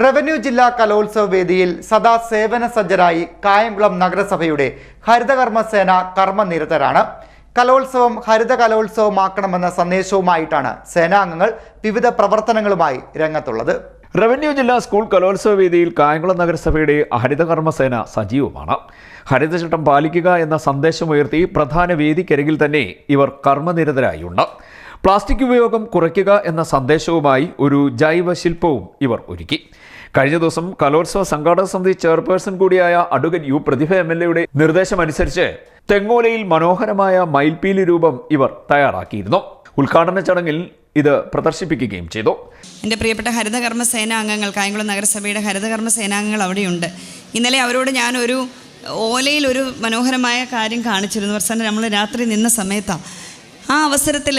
Revenue ജില്ലാ കലോത്സവ വേദിയിൽ സദാ സേവന സജ്ജരായി കായംകുളം നഗരസഭയുടെ ഹരിതകർമ്മസേന കർമ്മനിരതരാണ്. കലോത്സവം ഹരിത കലോത്സവമാക്കണമെന്ന സന്ദേശവുമായിട്ടാണ് സേനാംഗങ്ങൾ വിവിധ പ്രവർത്തനങ്ങളുമായി രംഗത്തുള്ളത്. റവന്യൂ ജില്ലാ സ്കൂൾ കലോത്സവ വേദിയിൽ കായംകുളം നഗരസഭയുടെ ഹരിതകർമ്മസേന സജീവമാണ്. ഹരിതചട്ടം പാലിക്കുക എന്ന സന്ദേശമുയർത്തി പ്രധാന വേദിക്കരികിൽ തന്നെ ഇവർ കർമ്മനിരതരായുണ്ട്. പ്ലാസ്റ്റിക് ഉപയോഗം കുറയ്ക്കുക എന്ന സന്ദേശവുമായി ഒരു ജൈവ ശില്പവും ഇവർ ഒരുക്കി. കഴിഞ്ഞ ദിവസം കലോത്സവ സംഘാടക സമിതി ചെയർപേഴ്സൺ കൂടിയായ advocate U Prathibha M L എയുടെ നിർദ്ദേശമനുസരിച്ച് തെങ്ങോലയിൽ മനോഹരമായ മയിൽപീലി രൂപം ഇവർ തയ്യാറാക്കിയിരുന്നു. ഉദ്ഘാടന ചടങ്ങിൽ ഇത് പ്രദർശിപ്പിക്കുകയും ചെയ്തു. എന്റെ പ്രിയപ്പെട്ട ഹരിതകർമ്മ സേനാംഗങ്ങൾ കായംകുളം നഗരസഭയുടെ ഹരിതകർമ്മ സേനാംഗങ്ങൾ അവിടെയുണ്ട്. ഇന്നലെ അവരോട് ഞാനൊരു ഓലയിൽ ഒരു മനോഹരമായ കാര്യം കാണിച്ചിരുന്നു. പ്രസन्न നമ്മൾ രാത്രി നിന്ന സമയത്താണ് ആ അവസരത്തിൽ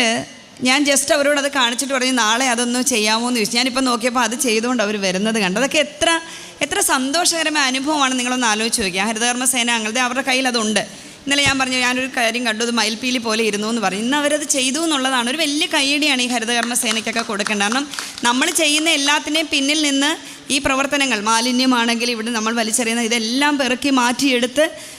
ഞാൻ ജസ്റ്റ് അവരോട് അത് കാണിച്ചിട്ട് പറഞ്ഞു നാളെ അതൊന്ന് ചെയ്യാമോ എന്ന് ചോദിച്ചു. ഞാനിപ്പോൾ നോക്കിയപ്പോൾ അത് ചെയ്തുകൊണ്ട് അവർ വരുന്നത് കണ്ടു. അതൊക്കെ എത്ര എത്ര സന്തോഷകരമായ അനുഭവമാണ് നിങ്ങളൊന്ന് ആലോചിച്ച് നോക്കിയാൽ ഹരിതകർമ്മ സേനാംഗങ്ങളുടെ അവരുടെ കയ്യിൽ അതുണ്ട്. ഇന്നലെ ഞാൻ പറഞ്ഞു ഞാനൊരു കാര്യം കണ്ടു അത് മയിൽപ്പീലി പോലെ ഇരുന്നു എന്ന് പറഞ്ഞു. ഇന്ന് അവരത് ചെയ്തു എന്നുള്ളതാണ്. ഒരു വലിയ കൈയടിയാണ് ഈ ഹരിതകർമ്മ സേനയ്ക്കൊക്കെ കൊടുക്കേണ്ടത്. കാരണം നമ്മൾ ചെയ്യുന്ന എല്ലാത്തിന്റെയും പിന്നിൽ നിന്ന് ഈ പ്രവർത്തനങ്ങൾ മാലിന്യമാണെങ്കിൽ ഇവിടെ നമ്മൾ വലിച്ചെറിയുന്ന ഇതെല്ലാം പെറുക്കി മാറ്റിയെടുത്ത്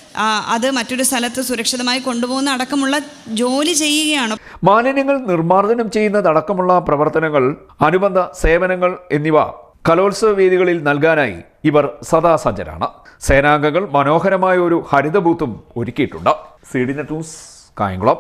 അത് മറ്റൊരു സ്ഥലത്ത് സുരക്ഷിതമായി കൊണ്ടുപോകുന്ന അടക്കമുള്ള ജോലി ചെയ്യുകയാണ്. മാലിന്യങ്ങൾ നിർമ്മാർജനം ചെയ്യുന്നതടക്കമുള്ള പ്രവർത്തനങ്ങൾ അനുബന്ധ സേവനങ്ങൾ എന്നിവ കലോത്സവ വേദികളിൽ നൽകാനായി ഇവർ സദാസജ്ജരാണ്. സേനാംഗങ്ങൾ മനോഹരമായ ഒരു ഹരിതബൂത്തും ഒരുക്കിയിട്ടുണ്ട്. C D net news Kayamkulam.